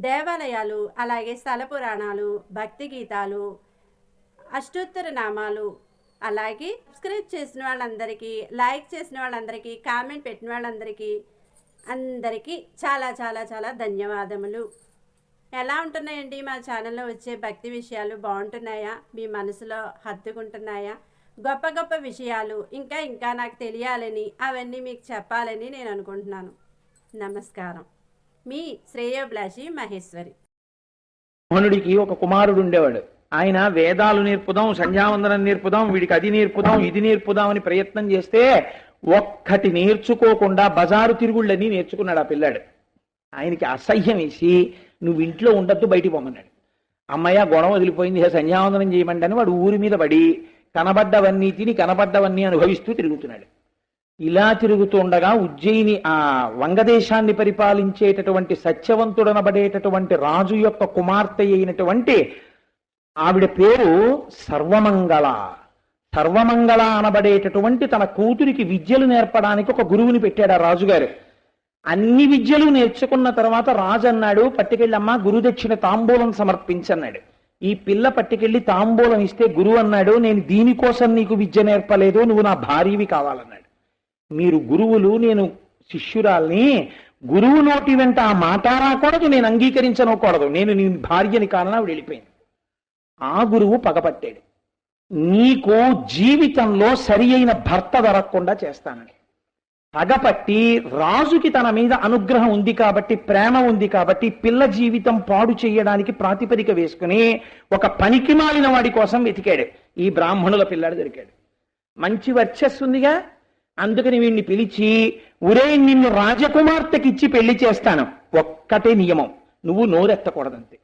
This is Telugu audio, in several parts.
దేవాలయాలు అలాగే స్థల పురాణాలు భక్తి గీతాలు అష్టోత్తర నామాలు అలాగే సబ్స్క్రైబ్ చేసిన వాళ్ళందరికీ లైక్ చేసిన వాళ్ళందరికీ కామెంట్ పెట్టిన వాళ్ళందరికీ అందరికీ చాలా చాలా చాలా ధన్యవాదములు. ఎలా ఉంటున్నాయండి మా ఛానల్లో వచ్చే భక్తి విషయాలు? బాగుంటున్నాయా? మీ మనసులో హత్తుకుంటున్నాయా? గొప్ప గొప్ప విషయాలు ఇంకా ఇంకా నాకు తెలియాలని అవన్నీ మీకు చెప్పాలని నేను అనుకుంటున్నాను. నమస్కారం. మీ శ్రేయోభిలాషి మహేశ్వరి. మోహనుడికి ఒక కుమారుడు ఉండేవాడు. ఆయన వేదాలు నేర్పుదాం సంధ్యావందనం నేర్పుదాం వీడికి అది నేర్పుదాం ఇది నేర్పుదాం అని ప్రయత్నం చేస్తే ఒక్కటి నేర్చుకోకుండా బజారు తిరుగుళ్ళని నేర్చుకున్నాడు ఆ పిల్లాడు. ఆయనకి అసహ్యం వేసి నువ్వు ఇంట్లో ఉండొద్దు బయటికి పోమన్నాడు. అమ్మయ్య గొడవ వదిలిపోయింది సంధ్యావందనం చేయమండి అని వాడు ఊరి మీద పడి కనబడ్డవన్నీ తిని కనబడ్డవన్నీ అనుభవిస్తూ తిరుగుతున్నాడు. ఇలా తిరుగుతుండగా ఉజ్జయిని ఆ వంగదేశాన్ని పరిపాలించేటటువంటి సత్యవంతుడనబడేటటువంటి రాజు యొక్క కుమార్తె అయినటువంటి ఆవిడ పేరు సర్వమంగళ. సర్వమంగళ అనబడేటటువంటి తన కూతురికి విద్యలు నేర్పడానికి ఒక గురువుని పెట్టాడు ఆ రాజుగారు. అన్ని విద్యలు నేర్చుకున్న తర్వాత రాజు అన్నాడు పట్టుకెళ్ళమ్మా గురుదక్షిణ తాంబూలం సమర్పించన్నాడు. ఈ పిల్ల పట్టుకెళ్ళి తాంబూలం ఇస్తే గురువు అన్నాడు నేను దీనికోసం నీకు విద్య నేర్పలేదు నువ్వు నా భార్యవి కావాలన్నాడు. మీరు గురువులు నేను శిష్యురాల్ని గురువు నోటి వెంట ఆ మాట రాకూడదు నేను అంగీకరించనకూడదు. నేను నీ భార్యని కారణం ఆవిడ వెళ్ళిపోయింది. ఆ గురువు పగపట్టాడు. నీకు జీవితంలో సరి అయిన భర్త దొరకకుండా చేస్తానని పగపట్టి రాజుకి తన మీద అనుగ్రహం ఉంది కాబట్టి ప్రేమ ఉంది కాబట్టి పిల్ల జీవితం పాడు చేయడానికి ప్రాతిపదిక వేసుకుని ఒక పనికి మాలిన వాడి కోసం వెతికాడు. ఈ బ్రాహ్మణుల పిల్లాడు దొరికాడు. మంచి వర్చస్సు ఉందిగా అందుకని వీడిని పిలిచి ఉరే నిన్ను రాజకుమార్తెకిచ్చి పెళ్ళి చేస్తాను. ఒక్కటే నియమం. నువ్వు నోరెత్తకూడదంతే.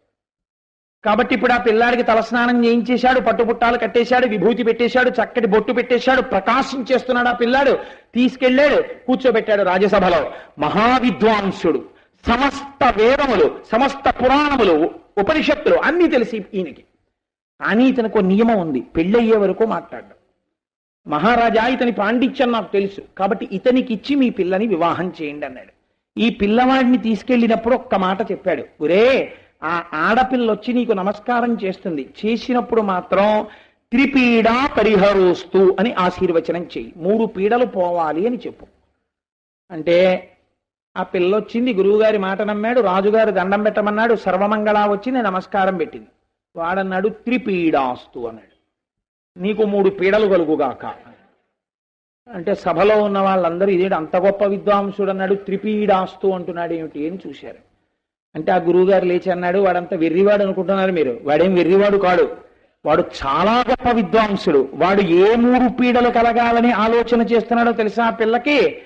కాబట్టి ఇప్పుడు ఆ పిల్లాడికి తలస్నానం చేయించేశాడు పట్టుపుట్టాలు కట్టేశాడు విభూతి పెట్టేశాడు చక్కటి బొట్టు పెట్టేశాడు ప్రకాశించేస్తున్నాడు ఆ పిల్లాడు. తీసుకెళ్ళాడు కూర్చోబెట్టాడు రాజ్యసభలో. మహావిద్వాంసుడు సమస్త వేదములు సమస్త పురాణములు ఉపనిషత్తులు అన్నీ తెలిసి ఈయనకి. కానీ ఇతనికి నియమం ఉంది. పెళ్ళయ్యే వరకు మాట్లాడడం. మహారాజా ఇతని పాండిత్యం నాకు తెలుసు. కాబట్టి ఇతనికి ఇచ్చి మీ పిల్లని వివాహం చేయండి అన్నాడు. ఈ పిల్లవాడిని తీసుకెళ్ళినప్పుడు ఒక్క మాట చెప్పాడు. ఒరే ఆ ఆడపిల్ల వచ్చి నీకు నమస్కారం చేస్తుంది. చేసినప్పుడు మాత్రం త్రిపీడ పరిహరోస్తు అని ఆశీర్వచనం చెయ్యి. మూడు పీడలు పోవాలి అని చెప్పు. అంటే ఆ పిల్ల వచ్చింది గురువుగారి మాట నమ్మాడు రాజుగారు దండం పెట్టమన్నాడు సర్వమంగళ వచ్చింది నమస్కారం పెట్టింది. వాడన్నాడు త్రిపీడాస్తు అన్నాడు. నీకు మూడు పీడలు కలుగుగాక. అంటే సభలో ఉన్న వాళ్ళందరూ ఇదేంటి అంత గొప్ప విద్వాంసుడు అన్నాడు త్రిపీడాస్తు అంటున్నాడు ఏమిటి అని చూశారు. అంటే ఆ గురువుగారు లేచి అన్నాడు వాడంతా వెర్రివాడు అనుకుంటున్నారు మీరు. వాడేం వెర్రివాడు కాడు. వాడు చాలా గొప్ప విద్వాంసుడు. వాడు ఏ మూడు పీడలు కలగాలని ఆలోచన చేస్తున్నాడో తెలుసా ఆ పిల్లకి?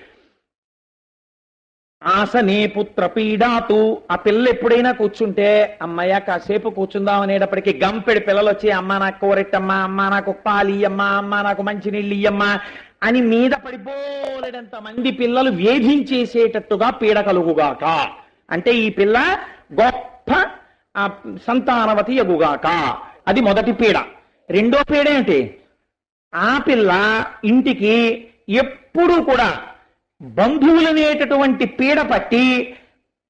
ఆసనే పుత్ర పీడాతు. ఆ పిల్ల ఎప్పుడైనా కూర్చుంటే అమ్మయ్య కాసేపు కూర్చుందాం అనేటప్పటికి గంపెడి పిల్లలు వచ్చి అమ్మ నాకు కోరెట్టమ్మా అమ్మ నాకు పాలి అమ్మ అమ్మ నాకు మంచి నీళ్ళు ఇయ్యమ్మా అని మీద పడిపోలేడంత మంది పిల్లలు వేధించేసేటట్టుగా పీడ కలుగుగాక. అంటే ఈ పిల్ల గొప్ప సంతానవతి యగుగాక అది మొదటి పీడ. రెండో పీడ ఏంటి? ఆ పిల్ల ఇంటికి ఎప్పుడూ కూడా బంధువులనేటటువంటి పీడ పట్టి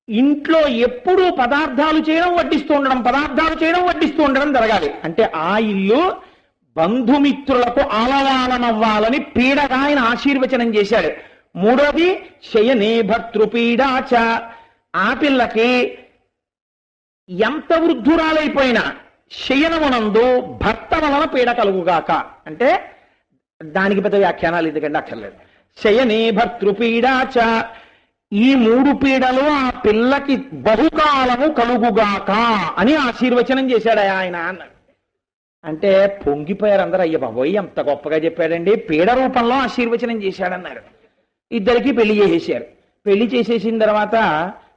ఇంట్లో ఎప్పుడూ పదార్థాలు చేయడం వడ్డిస్తూ ఉండడం పదార్థాలు చేయడం వడ్డిస్తూ ఉండడం జరగాలి. అంటే ఆ ఇల్లు బంధుమిత్రులకు ఆలవాలనవ్వాలని పీడగా ఆయన ఆశీర్వచనం చేశాడు. మూడోది శయనే భర్తృపీడాచ ఆ పిల్లకి ఎంత వృద్ధురాలైపోయినా శయనమునందు భర్త వలన పీడ కలుగుగాక. అంటే దానికి పెద్ద వ్యాఖ్యానాలు ఎందుకంటే అక్కర్లేదు. శయనే భర్తృపీడాచ ఈ మూడు పీడలు ఆ పిల్లకి బహుకాలము కలుగుగాక అని ఆశీర్వచనం చేశాడు ఆయన అన్నాడు. అంటే పొంగిపోయారు అందరూ అయ్య బాబోయ్ ఎంత గొప్పగా చెప్పాడండి. పీడ రూపంలో ఆశీర్వచనం చేశాడన్నారు ఇద్దరికి పెళ్ళి చేసేసారు పెళ్ళి చేసేసిన తర్వాత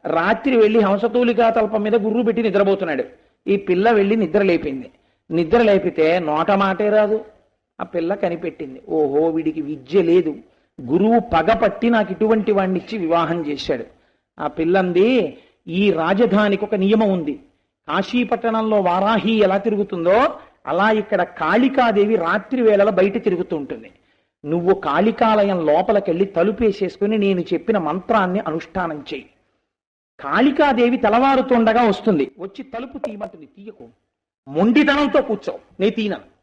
రాత్రి వెళ్ళి హంసతూలికా తల్పం మీద గుర్రు పెట్టి నిద్రపోతున్నాడు. ఈ పిల్ల వెళ్ళి నిద్ర లేపింది. నిద్ర లేపితే నోట మాటే రాదు. ఆ పిల్ల కనిపెట్టింది. ఓహో వీడికి విద్య లేదు. గురువు పగపట్టి నాకు ఇటువంటి వాణ్ణిచ్చి వివాహం చేశాడు. ఆ పిల్లంది ఈ రాజధానికి ఒక నియమం ఉంది. కాశీపట్టణంలో వారాహి ఎలా తిరుగుతుందో అలా ఇక్కడ కాళికాదేవి రాత్రి వేళల బయట తిరుగుతూ ఉంటుంది. నువ్వు కాళికాలయం లోపలికెళ్ళి తలుపేసేసుకుని నేను చెప్పిన మంత్రాన్ని అనుష్ఠానం చేయి. కాళికాదేవి తలవారుతుండగా వస్తుంది. వచ్చి తలుపు తీయమంటుంది. తీయకు. మొండితనంతో కూర్చో. నే తీనను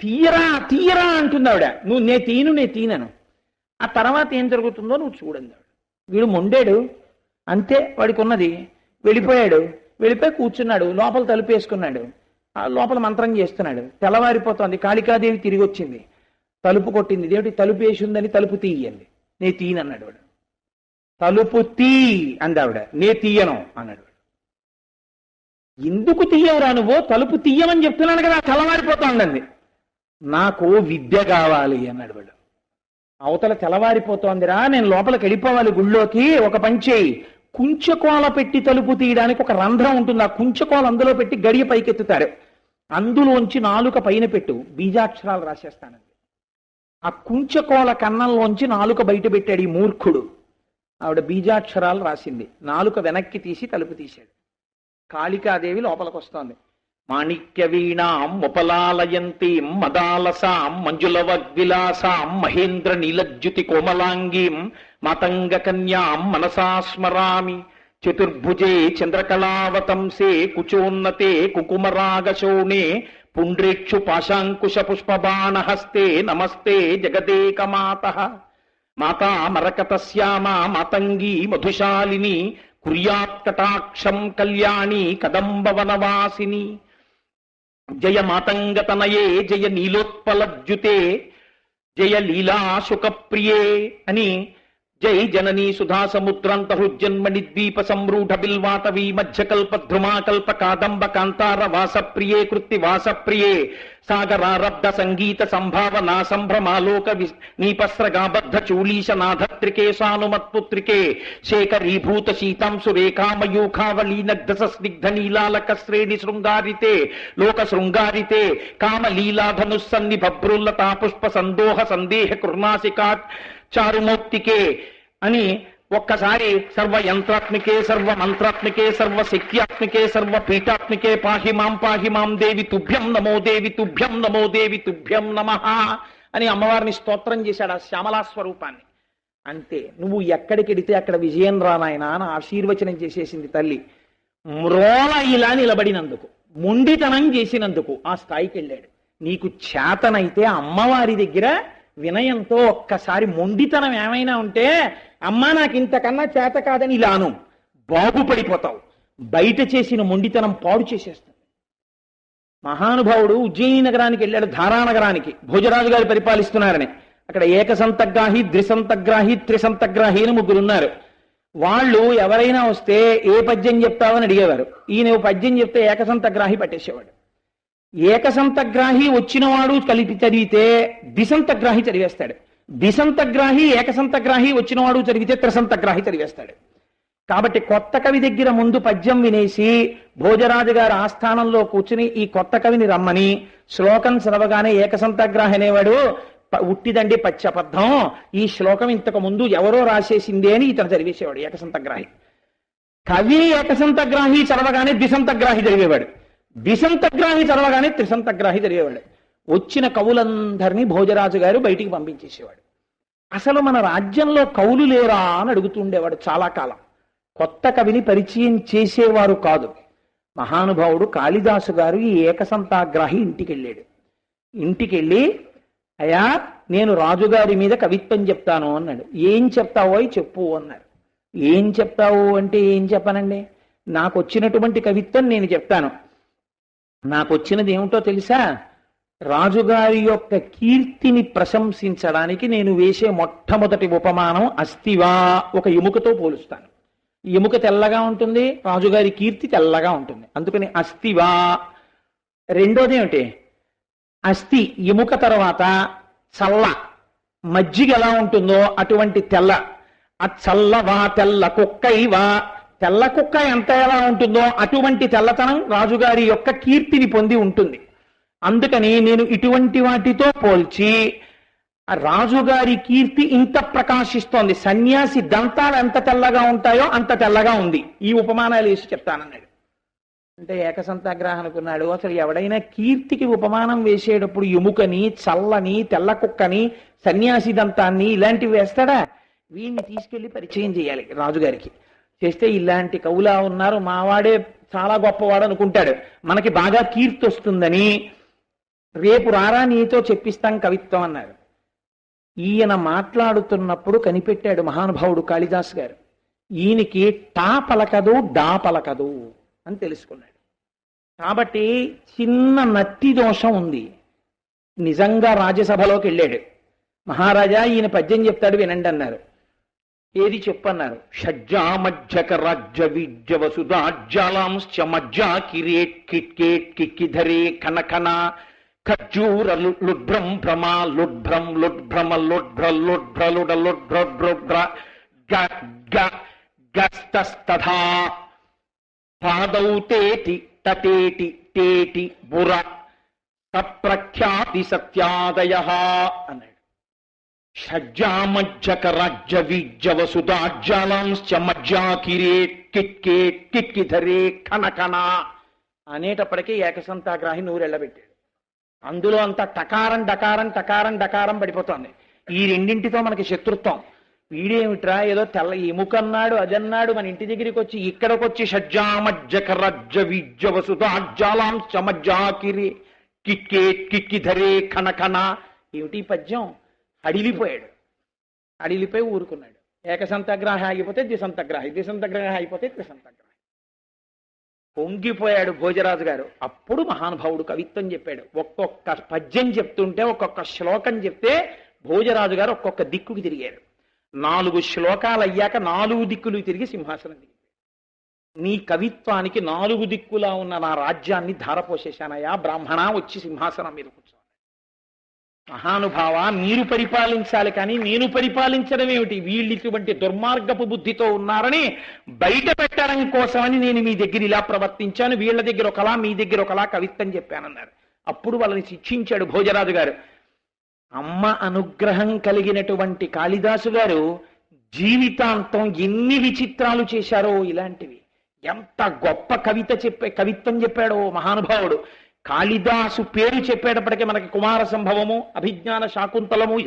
తీయరా తీయరా అంటుంది ఆవిడ నువ్వు నే తీను నే తీనను ఆ తర్వాత ఏం జరుగుతుందో నువ్వు చూడండి. ఆవిడ వీడు మొండాడు అంతే వాడికి ఉన్నది వెళ్ళిపోయాడు వెళ్ళిపోయి కూర్చున్నాడు లోపల తలుపేసుకున్నాడు ఆ లోపల మంత్రం చేస్తున్నాడు. తెల్లవారిపోతుంది కాళికాదేవి తిరిగి వచ్చింది. తలుపు కొట్టింది. దేవుడి తలుపు వేసి ఉందని తలుపు తీయండి. నే తీయనన్నాడు వాడు. తలుపు తీ అందావిడ. నే తీయను అన్నాడు ఎందుకు తీయవురా నువ్వు? తలుపు తీయమని చెప్తున్నాను కదా తెల్లవారిపోతా ఉండండి నాకు విద్య కావాలి అన్నాడు వాడు. అవతల తెల్లవారిపోతోందిరా నేను లోపలికి వెళ్ళిపోవాలి గుళ్ళోకి ఒక పంచేయి కుంచకోల పెట్టి తలుపు తీయడానికి ఒక రంధ్రం ఉంటుంది ఆ కుంచకోల అందులో పెట్టి గడియ పైకెత్తుతారు. అందులోంచి నాలుక పైన పెట్టు బీజాక్షరాలు రాసేస్తానండి. ఆ కుంచకోల కన్నంలోంచి నాలుక బయట పెట్టాడు ఈ మూర్ఖుడు. ఆవిడ బీజాక్షరాలు రాసింది నాలుక వెనక్కి తీసి తలుపు తీశాడు. కాళికాదేవి లోపలికి వస్తోంది మాణిక్యవీణాం ఉపలాలయంతీం మదాలసాం మంజులవగ్విలాసాం మహేంద్ర నీలజ్యుతి కోమలాంగీం మాతంగ కన్యాం మనసా స్మరామి చతుర్భుజే చంద్రకళావతంసే కుచోన్నతే కుకుమరాగశోణే పుండ్రేక్షు పాశాంకుశ పుష్పబాణహస్తే నమస్తే జగదేకమాత. మాతా మరకతశ్యామా మాతంగీ మధుశాలిని కుర్యాత్ కటాక్షం కళ్యాణి కదంబవనవాసిని. జయ మాతంగతనయే జయ నీలోత్పలద్యుతే జయ లీలా సుఖప్రియే అని జై జననీ సుధా సముద్రాంత హృజ్జన్మణి ద్వీప సంరూఢ బిల్వాటవీ మధ్యకల్ప ధ్రుమాకల్ప కాదంబ కాంతార వాసప్రియే కృత్తి వాసప్రియే. సాగరారబ్ధ సంగీత సంభావనా సంభ్రమాలోక నీపస్రగాబద్ధ చూలీశ నాథత్రికే సానుమత్పుత్రికే శేఖరీభూత శీతాంశు రేఖామయూఖావలీనగ్ధ స్నిగ్ధ నీలాలక శ్రేణి శృంగారితే. లోక శృంగారితే కామలీలాధనుస్సన్ని భబ్రుల్లతా పుష్ప సందోహ సందేహ కృణాసికాత్ చారుమూర్తికే అని ఒక్కసారి సర్వ యంత్రాత్మికే సర్వ మంత్రాత్మికే సర్వ శక్త్యాత్మికే సర్వ పీఠాత్మికే పాహి మాం పాహి మాం దేవి తుభ్యం నమో దేవి తుభ్యం నమో దేవి తుభ్యం నమ అని అమ్మవారిని స్తోత్రం చేశాడు ఆ శ్యామలా స్వరూపాన్ని. అంతే నువ్వు ఎక్కడికెడితే అక్కడ విజయం రానాయన అని ఆశీర్వచనం చేసేసింది తల్లి. మ్రోల ఇలా నిలబడినందుకు మొండితనం చేసినందుకు ఆ స్థాయికి వెళ్ళాడు. నీకు చేతనైతే అమ్మవారి దగ్గర వినయంతో ఒక్కసారి మొండితనం ఏమైనా ఉంటే అమ్మా నాకు ఇంతకన్నా చేత కాదని ఇలాను బాగుపడిపోతావు బయట చేసిన మొండితనం పాడు చేసేస్తుంది. మహానుభావుడు ఉజ్జయిని నగరానికి వెళ్ళాడు ధారానగరానికి. భోజరాజు గారు పరిపాలిస్తున్నారని. అక్కడ ఏకసంతగ్రాహి ద్విసంతగ్రాహి త్రిసంతగ్రాహి అని ముగ్గురు ఉన్నారు. వాళ్ళు ఎవరైనా వస్తే ఏ పద్యం చెప్తావని అడిగేవారు. ఈయన పద్యం చెప్తే ఏకసంతగ్రాహి పట్టేసేవాడు. ఏకసంతగ్రాహి వచ్చినవాడు కలిపి చదివితే ద్విసంతగ్రాహి చదివేస్తాడు. ద్విసంతగ్రాహి ఏకసంతగ్రాహి వచ్చినవాడు చదివితే త్రిసంతగ్రాహి చదివేస్తాడు. కాబట్టి కొత్త కవి దగ్గర ముందు పద్యం వినేసి భోజరాజు గారి ఆస్థానంలో కూర్చుని ఈ కొత్త కవిని రమ్మని శ్లోకం చదవగానే ఏకసంతగ్రాహి అనేవాడు ఉట్టిదండి పచ్చబద్ధం. ఈ శ్లోకం ఇంతకు ముందు ఎవరో రాసేసిందే అని ఇతను చదివేసేవాడు ఏకసంతగ్రాహి. కవి ఏకసంతగ్రాహి చదవగానే ద్విసంతగ్రాహి చదివేవాడు. ద్విసంతగ్రాహి చదవగానే త్రిసంతగ్రాహి జరిగేవాడు వచ్చిన కవులందరినీ భోజరాజు గారు బయటికి పంపించేసేవాడు. అసలు మన రాజ్యంలో కవులు లేరా అని అడుగుతుండేవాడు చాలా కాలం. కొత్త కవిని పరిచయం చేసేవారు కాదు. మహానుభావుడు కాళిదాసు గారు ఈ ఏకసంతాగ్రాహి ఇంటికి వెళ్ళాడు ఇంటికి వెళ్ళి అయ్యా నేను రాజుగారి మీద కవిత్వం చెప్తాను అన్నాడు. ఏం చెప్తావో చెప్పు అన్నారు. ఏం చెప్తావు అంటే ఏం చెప్పనండి? నాకు వచ్చినటువంటి కవిత్వం నేను చెప్తాను. నాకు వచ్చినది ఏమిటో తెలుసా? రాజుగారి యొక్క కీర్తిని ప్రశంసించడానికి నేను వేసే మొట్టమొదటి ఉపమానం అస్థివా ఒక ఎముకతో పోలుస్తాను. ఎముక తెల్లగా ఉంటుంది రాజుగారి కీర్తి తెల్లగా ఉంటుంది. అందుకని అస్థివా. రెండోది ఏమిటి అస్థి ఎముక తర్వాత చల్ల. మజ్జిగ ఎలా ఉంటుందో అటువంటి తెల్ల. ఆ చల్లవా తెల్ల కుక్కైవా. తెల్ల కుక్క ఎంత ఎలా ఉంటుందో అటువంటి తెల్లతనం రాజుగారి యొక్క కీర్తిని పొంది ఉంటుంది. అందుకని నేను ఇటువంటి వాటితో పోల్చి రాజుగారి కీర్తి ఇంత ప్రకాశిస్తోంది. సన్యాసి దంతాలు ఎంత తెల్లగా ఉంటాయో అంత తెల్లగా ఉంది. ఈ ఉపమానాలు వేసి చెప్తానన్నాడు. అంటే ఏకసంతాగ్రహం అనుకున్నాడు అసలు ఎవడైనా కీర్తికి ఉపమానం వేసేటప్పుడు ఎముకని చల్లని తెల్ల కుక్కని సన్యాసి దంతాన్ని ఇలాంటివి వేస్తాడా? వీడిని తీసుకెళ్ళి పరిచయం చేయాలి రాజుగారికి. చేస్తే ఇలాంటి కవులా ఉన్నారు మావాడే చాలా గొప్పవాడు అనుకుంటాడు. మనకి బాగా కీర్తి వస్తుందని రేపు రారా నీతో చెప్పిస్తాం కవిత్వం అన్నారు. ఈయన మాట్లాడుతున్నప్పుడు కనిపెట్టాడు మహానుభావుడు కాళిదాస్ గారు. ఈయనకి టా పలకదు డా పలకదు అని తెలుసుకున్నాడు. కాబట్టి చిన్న నత్తి దోషం ఉంది. నిజంగా రాజ్యసభలోకి వెళ్ళాడు. మహారాజా ఈయన పద్యం చెప్తాడు వినండి అన్నారు. ఏది చెప్పన్నారు? షడ్జామజ్జక రాజ్య విద్య వసుదాజ్జాలాంశ్చ మజ్జా కిరేట్ కిట్కేట్ కిక్కిధరే కనకన ఖర్జూర లుడ్భ్రం భ్రమ లుడ్భ్రం లుడ్భ్రమ లుడ్భ్ర లుడ్భ్ర లుడ లుడ్భ్ర డ్రుభ్ర గస్తస్తథా పాదౌ తేటి తటేటి తేటి బుర తప్రఖ్యాతి సత్యాదయ అన్నాడు షడ్జామజ్జక రాజ్య విజ్య వసుదాజ్జాలాంశ్చ మజ్జా కిరేట్ కిట్కేట్ కిక్కిధరే కనకన అనేటప్పటికీ ఏకసంతాగ్రాహి నూరెళ్ళబెట్టాడు. అందులో అంత టకారం డకారం టకారం డకారం పడిపోతోంది. ఈ రెండింటితో మనకి శత్రుత్వం. వీడేమిట్రా? ఏదో తెల్ల ఎముకన్నాడు అదన్నాడు మన ఇంటి దగ్గరికి వచ్చి ఇక్కడికి వచ్చి షడ్జామజ్జక రజ్జ విజ్జ వసుదాజ్జాలాం సమజ్జాకిరి కిక్కే కిక్కిధరే కనకన ఏమిటి పద్యం? అడిలిపోయాడు. అడిలిపోయి ఊరుకున్నాడు. ఏకసంతగ్రహ అయిపోతే ద్విసంతగ్రహ ద్విసంతగ్రహ అయిపోతే త్రిసంతగ్రహ. పొంగిపోయాడు భోజరాజు గారు. అప్పుడు మహానుభావుడు కవిత్వం చెప్పాడు. ఒక్కొక్క పద్యం చెప్తుంటే ఒక్కొక్క శ్లోకం చెప్తే భోజరాజు గారు ఒక్కొక్క దిక్కుకి తిరిగారు. నాలుగు శ్లోకాలు అయ్యాక నాలుగు దిక్కులు తిరిగి సింహాసనం దిగి నీ కవిత్వానికి నాలుగు దిక్కులా ఉన్న నా రాజ్యాన్ని ధారపోసేశానయా బ్రాహ్మణ వచ్చి సింహాసనం మీద కూర్చో. మహానుభావ మీరు పరిపాలించాలి కానీ నేను పరిపాలించడం ఏమిటి? వీళ్ళు ఇటువంటి దుర్మార్గపు బుద్ధితో ఉన్నారని బయట పెట్టడం కోసమని నేను మీ దగ్గర ఇలా ప్రవర్తించాను. వీళ్ళ దగ్గర ఒకలా మీ దగ్గర ఒకలా కవిత్వం చెప్పానన్నారు. అప్పుడు వాళ్ళని శిక్షించాడు భోజరాజు గారు. అమ్మ అనుగ్రహం కలిగినటువంటి కాళిదాసు గారు జీవితాంతం ఎన్ని విచిత్రాలు చేశారో ఇలాంటివి. ఎంత గొప్ప కవిత చెప్పే కవిత్వం చెప్పాడో మహానుభావుడు. కాళిదాసు పేరు చెప్పేటప్పటికీ మనకి కుమార సంభవము అభిజ్ఞాన శాకుంతలము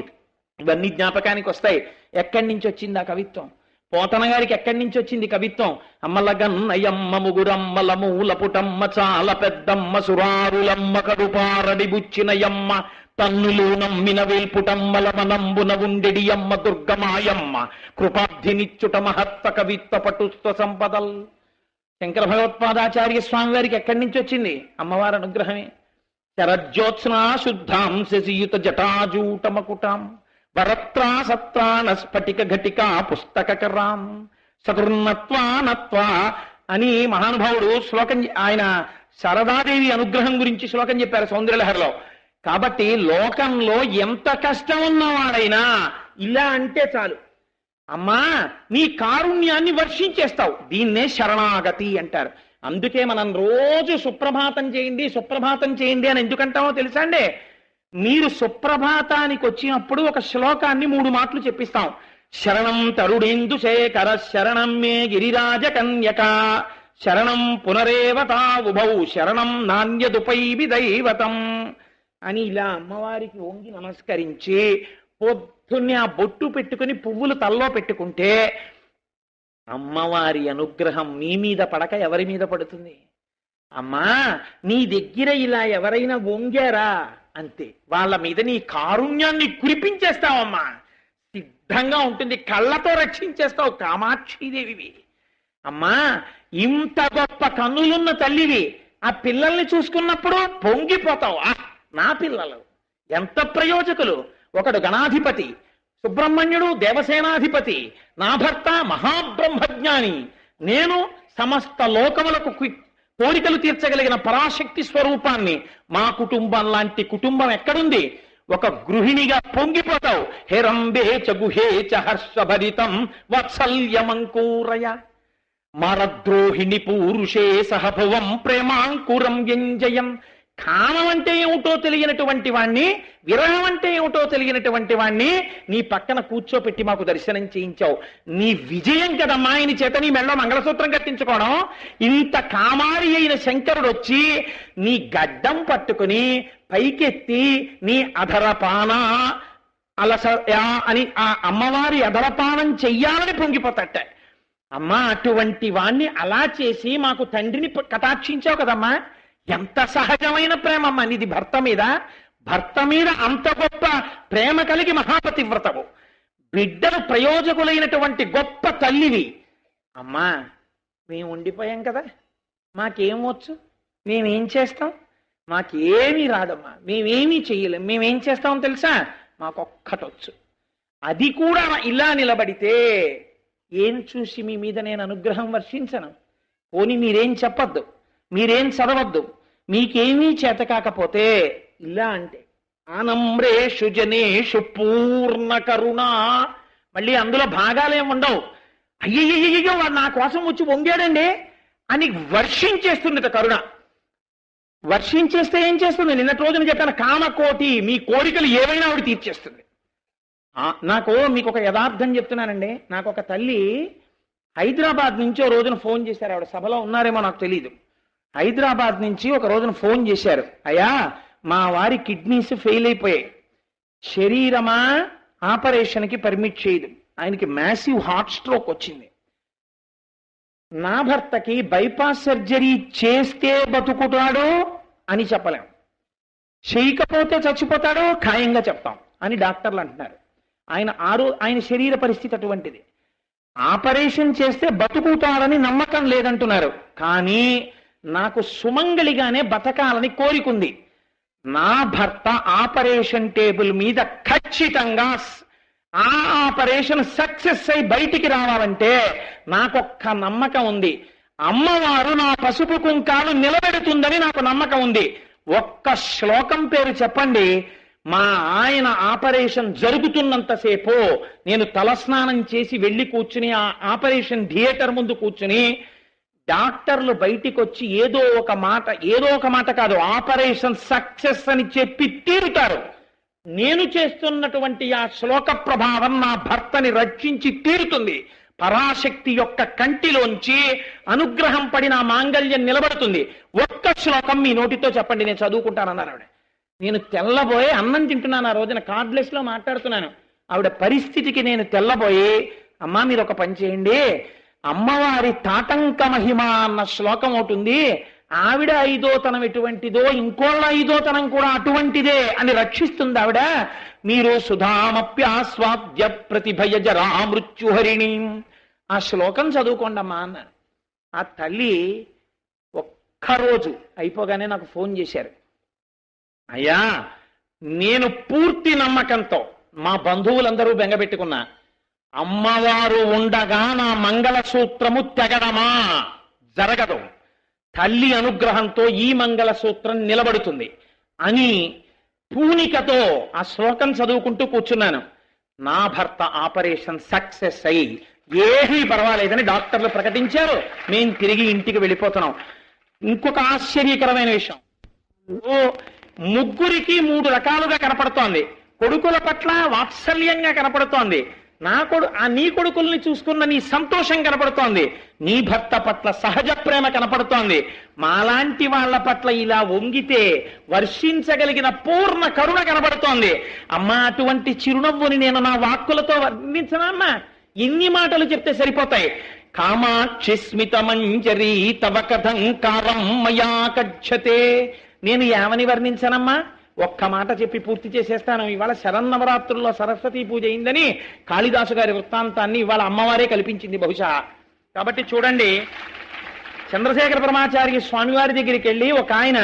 ఇవన్నీ జ్ఞాపకానికి వస్తాయి. ఎక్కడి నుంచి వచ్చింది ఆ కవిత్వం? పోతన గారికి ఎక్కడి నుంచి వచ్చింది కవిత్వం? అమ్మలగన్నయమ్మ ముగురమ్మల మూలపుటమ్మ చాలా పెద్దమ్మ సురారులమ్మ కడుపారడి బుచ్చినయమ్మ తన్నులు నమ్మిన వేల్పుటమ్మల మనంబున ఉండెడి అమ్మ దుర్గమాయమ్మ కృపాబ్ధినిచ్చుట మహత్త కవిత్వ పటుత్వ సంపదల్. శంకర భగవత్పాదాచార్య స్వామి వారికి ఎక్కడి నుంచి వచ్చింది? అమ్మవారి అనుగ్రహమే. శరజ్యోత్స్నా శుద్ధాం శశియుత జటాజూటమకుటాం. వరత్రా సత్రాణ స్ఫటిక ఘటికా పుస్తకరాం సతుర్నత్వానత్వా అని మహానుభావుడు శ్లోకం ఆయన శారదాదేవి అనుగ్రహం గురించి శ్లోకం చెప్పారు సౌందర్యలహరిలో. కాబట్టి లోకంలో ఎంత కష్టం ఉన్నవాడైనా ఇలా అంటే చాలు. అమ్మా నీ కారుణ్యాన్ని వర్షించేస్తావు. దీన్నే శరణాగతి అంటారు. అందుకే మనం రోజు సుప్రభాతం చేయండి సుప్రభాతం చేయండి అని ఎందుకంటామో తెలుసా అండి? మీరు సుప్రభాతానికి వచ్చినప్పుడు ఒక శ్లోకాన్ని మూడు మాటలు చెప్పిస్తాం. శరణం తరుడేందు శేఖర శరణం మే గిరిరాజ కన్యక. శరణం పునరేవతా ఉభౌ శరణం నాణ్యదుపై దైవతం. అని ఇలా అమ్మవారికి వంగి నమస్కరించి పొద్దున్నే ఆ బొట్టు పెట్టుకుని పువ్వులు తల్లో పెట్టుకుంటే అమ్మవారి అనుగ్రహం నీ మీద పడక ఎవరి మీద పడుతుంది? అమ్మా నీ దగ్గర ఇలా ఎవరైనా వంగారా? అంతే. వాళ్ళ మీద నీ కారుణ్యాన్ని కురిపించేస్తావమ్మా. సిద్ధంగా ఉంటుంది. కళ్ళతో రక్షించేస్తావు కామాక్షిదేవివి. అమ్మా ఇంత గొప్ప కన్నులున్న తల్లివి ఆ పిల్లల్ని చూసుకున్నప్పుడు పొంగిపోతావు. ఆ నా పిల్లలు. ఎంత ప్రయోజకులు. ఒకడు గణాధిపతి సుబ్రహ్మణ్యుడు దేవసేనాధిపతి నా భర్త మహాబ్రహ్మజ్ఞాని. నేను సమస్త లోకములకు కోరికలు తీర్చగలిగిన పరాశక్తి స్వరూపాన్ని మా కుటుంబం లాంటి కుటుంబం ఎక్కడుంది? ఒక గృహిణిగా పొంగిపోతావు. హేరంబే చ గుహే చ హర్షభరితం వత్సల్యమంకూరయ. మరద్రోహిణి పూరుషే సహభవం ప్రేమాంకురం ఎంజయం కామం అంటే ఏమిటో తెలియనటువంటి వాణ్ణి విరహం అంటే ఏమిటో తెలియనటువంటి వాణ్ణి నీ పక్కన కూర్చోపెట్టి మాకు దర్శనం చేయించావు. నీ విజయం కదమ్మా ఆయన చేత నీ మెళ్ళ మంగళసూత్రం కట్టించుకోవడం. ఇంత కామారి అయిన శంకరుడు వచ్చి నీ గడ్డం పట్టుకుని పైకెత్తి నీ అధరపాన అలస అని ఆ అమ్మవారి అధరపానం చెయ్యాలని పొంగిపోతట. అమ్మా అటువంటి వాణ్ణి అలా చేసి మాకు తండ్రిని కటాక్షించావు కదమ్మా. ఎంత సహజమైన ప్రేమమ్మా నీది భర్త మీద? భర్త మీద అంత గొప్ప ప్రేమ కలిగి మహాపతివ్రతవు. బిడ్డలు ప్రయోజకులైనటువంటి గొప్ప తల్లివి. అమ్మా మేము ఉండిపోయాం కదా. మాకేం వచ్చు? మేమేం చేస్తాం? మాకేమీ రాదమ్మా. మేమేమీ చెయ్యలేం. మేమేం చేస్తాం తెలుసా? మాకొక్కటొచ్చు. అది కూడా ఇలా నిలబడితే ఏం చూసి మీ మీద నేను అనుగ్రహం వర్షించను? పోని మీరేం చెప్పొద్దు. మీరేం చదవద్దు. మీకేమీ చేత కాకపోతే ఇలా అంటే ఆనమ్రేషు జనేషు పూర్ణ కరుణ. మళ్ళీ అందులో భాగాలేం ఉండవు. అయ్యయ్యో వాడు నా కోసం వచ్చి వంగాడండి అని వర్షించేస్తుంది కరుణ. వర్షించేస్తే ఏం చేస్తుంది? నిన్నటి రోజున చెప్పాను కామకోటి మీ కోరికలు ఏవైనా ఆవిడ తీర్చేస్తుంది. నాకు మీకు ఒక యథార్థం చెప్తున్నానండి. నాకు ఒక తల్లి హైదరాబాద్ నుంచి రోజున ఫోన్ చేశారు. ఆవిడ సభలో ఉన్నారేమో నాకు తెలియదు హైదరాబాద్ నుంచి ఒక రోజున ఫోన్ చేశారు. అయ్యా మా వారి కిడ్నీస్ ఫెయిల్ అయిపోయాయి. శరీరమా ఆపరేషన్కి పర్మిట్ చేయదు. ఆయనకి మ్యాసివ్ హార్ట్ స్ట్రోక్ వచ్చింది. నా భర్తకి బైపాస్ సర్జరీ చేస్తే బతుకుతాడు అని చెప్పలేం. చేయకపోతే చచ్చిపోతాడో ఖాయంగా చెప్తాం అని డాక్టర్లు అంటున్నారు. ఆయన ఆరో ఆయన శరీర పరిస్థితి అటువంటిది. ఆపరేషన్ చేస్తే బతుకుతాడని నమ్మకం లేదంటున్నారు. కానీ నాకు సుమంగళిగానే బతకాలని కోరికుంది. నా భర్త ఆపరేషన్ టేబుల్ మీద ఖచ్చితంగా ఆ ఆపరేషన్ సక్సెస్ అయి బయటికి రావాలంటే నాకొక్క నమ్మకం ఉంది. అమ్మవారు నా పసుపు కుంకాలు నిలబెడుతుందని నాకు నమ్మకం ఉంది. ఒక్క శ్లోకం పేరు చెప్పండి. మా ఆయన ఆపరేషన్ జరుగుతున్నంతసేపు నేను తలస్నానం చేసి వెళ్ళి కూర్చుని ఆ ఆపరేషన్ థియేటర్ ముందు కూర్చుని డాక్టర్లు బయటికి వచ్చి ఏదో ఒక మాట ఏదో ఒక మాట కాదు ఆపరేషన్ సక్సెస్ అని చెప్పి తీరుతారు. నేను చేస్తున్నటువంటి ఆ శ్లోక ప్రభావం నా భర్తని రక్షించి తీరుతుంది. పరాశక్తి యొక్క కంటిలోంచి అనుగ్రహం పడిన మాంగళ్యం నిలబడుతుంది. ఒక్క శ్లోకం మీ నోటితో చెప్పండి నేను చదువుకుంటానన్నారు ఆవిడ. నేను తెల్లబోయి అన్నం తింటున్నాను ఆ రోజున కార్డ్లెస్లో మాట్లాడుతున్నాను. ఆవిడ పరిస్థితికి నేను తెల్లబోయి అమ్మా మీరు ఒక పని చేయండి. అమ్మవారి తాటంక మహిమ అన్న శ్లోకం ఒకటి ఉంది. ఆవిడ ఐదోతనం ఎటువంటిదో ఇంకోళ్ళ ఐదోతనం కూడా అటువంటిదే అని రక్షిస్తుంది ఆవిడ. మీరు సుధామప్యాస్వాద్య ప్రతిభయజ రామృత్యుహరిణి. ఆ శ్లోకం చదువుకోండమ్మా అన్నాను ఆ తల్లి ఒక్కరోజు అయిపోగానే నాకు ఫోన్ చేశారు. అయ్యా నేను పూర్తి నమ్మకంతో మా బంధువులందరూ బెంగపెట్టుకున్నా అమ్మవారు ఉండగా నా మంగళసూత్రము తెగడమా? జరగదు. తల్లి అనుగ్రహంతో ఈ మంగళసూత్రం నిలబడుతుంది. అని పూనికతో ఆ శ్లోకం చదువుకుంటూ కూర్చున్నాను. నా భర్త ఆపరేషన్ సక్సెస్ అయ్యి ఏమీ పర్వాలేదని డాక్టర్లు ప్రకటించారు. మేము తిరిగి ఇంటికి వెళ్ళిపోతున్నాం. ఇంకొక ఆశ్చర్యకరమైన విషయం. ఓ ముగ్గురికి మూడు రకాలుగా కనపడుతోంది. కొడుకుల పట్ల వాత్సల్యంగా కనపడుతోంది. నా కొడు ఆ నీ కొడుకుల్ని చూసుకున్న నీ సంతోషం కనపడుతోంది. నీ భర్త పట్ల సహజ ప్రేమ కనపడుతోంది. మాలాంటి వాళ్ళ పట్ల ఇలా వంగితే వర్షించగలిగిన పూర్ణ కరుణ కనపడుతోంది. అమ్మా అటువంటి చిరునవ్వుని నేను నా వాక్కులతో వర్ణించనమ్మా ఎన్ని ఇన్ని మాటలు చెప్తే సరిపోతాయి. కామాక్షి స్మిత మంజరీ తవ కథంకారం మయా కచ్చతే నేను ఏమని వర్ణించనమ్మా? ఒక్క మాట చెప్పి పూర్తి చేసేస్తాను. ఇవాళ శరన్నవరాత్రుల్లో సరస్వతి పూజ అయిందని కాళిదాసు గారి వృత్తాంతాన్ని ఇవాళ అమ్మవారే కల్పించింది బహుశా. కాబట్టి చూడండి చంద్రశేఖర పరమాచార్య స్వామివారి దగ్గరికి వెళ్ళి ఒక ఆయన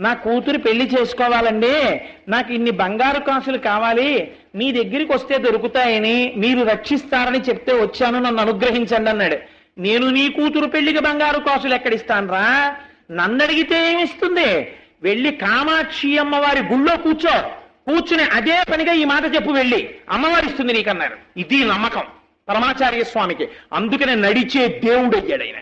నా కూతురు పెళ్ళి చేసుకోవాలండి. నాకు ఇన్ని బంగారు కాసులు కావాలి. మీ దగ్గరికి వస్తే దొరుకుతాయని మీరు రక్షిస్తారని చెప్తే వచ్చాను నన్ను అనుగ్రహించండి అన్నాడు. నేను నీ కూతురు పెళ్ళికి బంగారు కాసులు ఎక్కడిస్తానరా? నన్ను అడిగితే ఏమిస్తుంది వెళ్ళి కామాక్షి అమ్మవారి గుళ్ళో కూర్చో. కూర్చుని అదే పనిగా ఈ మాట చెప్పు వెళ్ళి. అమ్మవారి ఇస్తుంది నీకన్నారు. ఇది నమ్మకం. పరమాచార్య స్వామికి. అందుకనే నడిచే దేవుడు అయ్యాడు ఆయన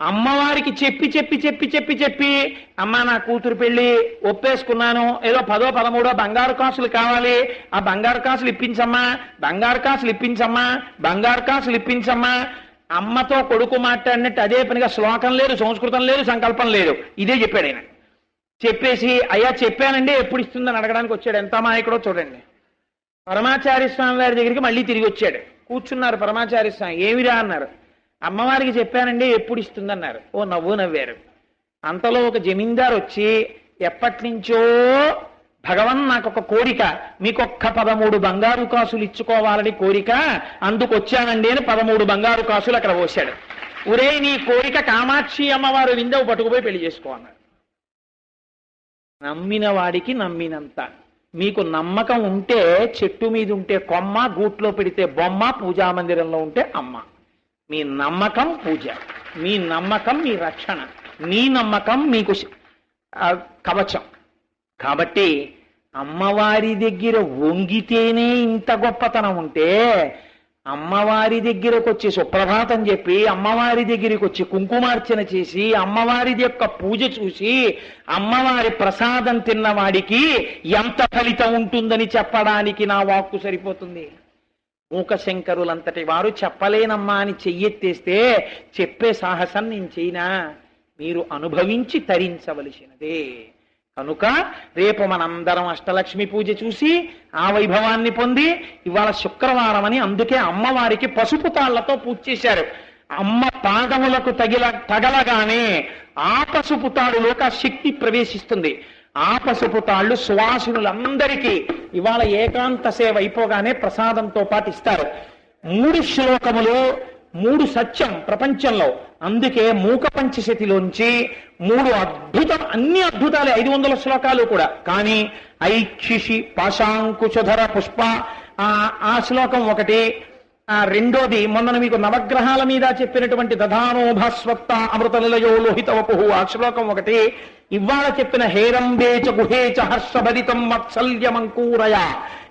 అమ్మవారికి చెప్పి చెప్పి చెప్పి చెప్పి చెప్పి అమ్మ నా కూతురు పెళ్ళి ఒప్పేసుకున్నాను. ఏదో పదో పదమూడో బంగారు కాసులు కావాలి. ఆ బంగారు కాసులు ఇప్పించమ్మా. బంగారు కాసులు ఇప్పించమ్మా. బంగారు కాసులు ఇప్పించమ్మా. అమ్మతో కొడుకు మాట్లాడినట్టు అదే పనిగా శ్లోకం లేదు సంస్కృతం లేదు సంకల్పం లేదు. ఇదే చెప్పాడు ఆయన చెప్పేసి అయ్యా చెప్పానండి ఎప్పుడు ఇస్తుందని అడగడానికి వచ్చాడు. ఎంత అమాయకుడో చూడండి. పరమాచార్య స్వామి వారి దగ్గరికి మళ్ళీ తిరిగి వచ్చాడు. కూర్చున్నారు పరమాచార్య స్వామి. ఏమిరా? అన్నారు. అమ్మవారికి చెప్పానండి ఎప్పుడు ఇస్తుందన్నారు. ఓ నవ్వు నవ్వారు. అంతలో ఒక జమీందారు వచ్చి ఎప్పటి నుంచో భగవన్ నాకు ఒక కోరిక. మీకొక్క పదమూడు బంగారు కాసులు ఇచ్చుకోవాలని కోరిక. అందుకు వచ్చానండి అని పదమూడు బంగారు కాసులు అక్కడ పోశాడు. ఒరే నీ కోరిక కామాక్షి అమ్మవారు విందవు పట్టుకుపోయి పెళ్ళి చేసుకో అన్నాడు. నమ్మిన వాడికి నమ్మినంత. మీకు నమ్మకం ఉంటే చెట్టు మీద ఉంటే కొమ్మ గూట్లో పెడితే బొమ్మ పూజా మందిరంలో ఉంటే అమ్మ. మీ నమ్మకం పూజ. మీ నమ్మకం మీ రక్షణ. మీ నమ్మకం మీకు కవచం. కాబట్టి అమ్మవారి దగ్గర వంగితేనే ఇంత గొప్పతనం ఉంటే అమ్మవారి దగ్గరకు వచ్చి సుప్రభాతం చెప్పి అమ్మవారి దగ్గరికి వచ్చి కుంకుమార్చన చేసి అమ్మవారి యొక్క పూజ చూసి అమ్మవారి ప్రసాదం తిన్నవాడికి ఎంత ఫలితం ఉంటుందని చెప్పడానికి నా వాక్కు సరిపోతుంది. మూకశంకరులంతటి వారు చెప్పలేనమ్మా అని చెయ్యెత్తేస్తే చెప్పే సాహసం నేను చేయినా? మీరు అనుభవించి తరించవలసినదే. కనుక రేపు మనందరం అష్టలక్ష్మి పూజ చూసి ఆ వైభవాన్ని పొంది ఇవాళ శుక్రవారం అని అందుకే అమ్మవారికి పసుపు తాళ్ళతో పూజ చేశారు. అమ్మ పాదములకు తగిల తగలగానే ఆ పసుపు తాడులోకి ఆ శక్తి ప్రవేశిస్తుంది. ఆ పసుపు తాళ్ళు సువాసినులందరికీ ఇవాళ ఏకాంత సేవ అయిపోగానే ప్రసాదంతో పాటు ఇస్తారు. మూడు శ్లోకములు మూడు సత్యం ప్రపంచంలో. అందుకే మూక పంచశతిలోంచి మూడు అద్భుతం అన్ని అద్భుతాలే ఐదు వందల శ్లోకాలు కూడా. కానీ ఐక్షిషి పాశాంకుశధర పుష్ప ఆ శ్లోకం ఒకటి. ఆ రెండోది మొన్న మీకు నవగ్రహాల మీద చెప్పినటువంటి దధానోభస్వత్త అమృత నిలయో లోహిత వపుహు ఆ శ్లోకం ఒకటి. ఇవాళ చెప్పిన హేరంబేచ గుహేచ హర్షభరితం మత్సల్యమంకూరయ.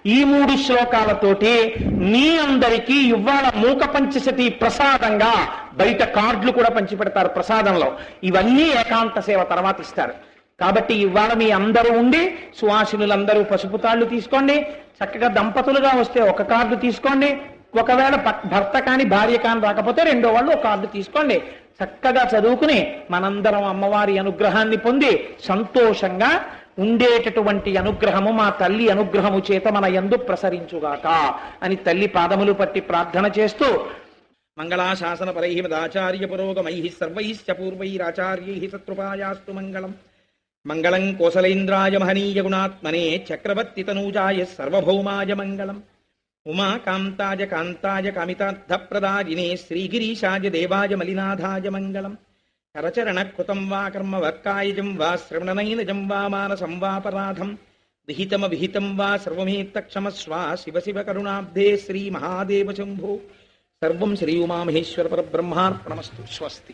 ఈ మూడు శ్లోకాలతోటి మీ అందరికీ ఇవాళ మూక పంచశతి ప్రసాదంగా బయట కార్డులు కూడా పంచిపెడతారు ప్రసాదంలో. ఇవన్నీ ఏకాంత సేవ తర్వాత ఇస్తారు. కాబట్టి ఇవాళ మీ అందరూ ఉండి సువాసినులందరూ పసుపు తాళ్ళు తీసుకోండి చక్కగా దంపతులుగా వస్తే ఒక కార్డు తీసుకోండి ఒకవేళ భర్త కాని భార్య కాని రాకపోతే రెండో వాళ్ళు ఒక కార్డు తీసుకోండి. చక్కగా చదువుకుని మనందరం అమ్మవారి అనుగ్రహాన్ని పొంది సంతోషంగా ఉండేటటువంటి అనుగ్రహము మా తల్లి అనుగ్రహము చేత మన ఎందు ప్రసరించుగాక అని తల్లి పాదములు పట్టి ప్రార్థన చేస్తూ మంగళాశాసన పరై మదాచార్య పురోగమై సర్వైశ్చ పూర్వైరాచార్యై సత్కృపాయాస్తు మంగళం. మంగళం కోసలేంద్రాయ మహనీయ గుణాత్మనే చక్రవర్తి తనూజాయ సర్వభౌమాయ మంగళం. ఉమాకాంతాయ కాంతాయ కామితార్థప్రదాయినే శ్రీగిరీశాయ దేవాయ మలినాథాయ మంగళం. करचरण कृतम वा कर्म वर्कायजं वा श्रवणनैनजं वा मानसं विहितम विहितम वा सर्वमेतक्षमस्वा शिव शिव करुणाब्धे श्रीमहादेव शंभो सर्वं श्री उमा महेश्वर पर उमामहेश्वरपरब्रह्मार्पणमस्तु स्वस्ति।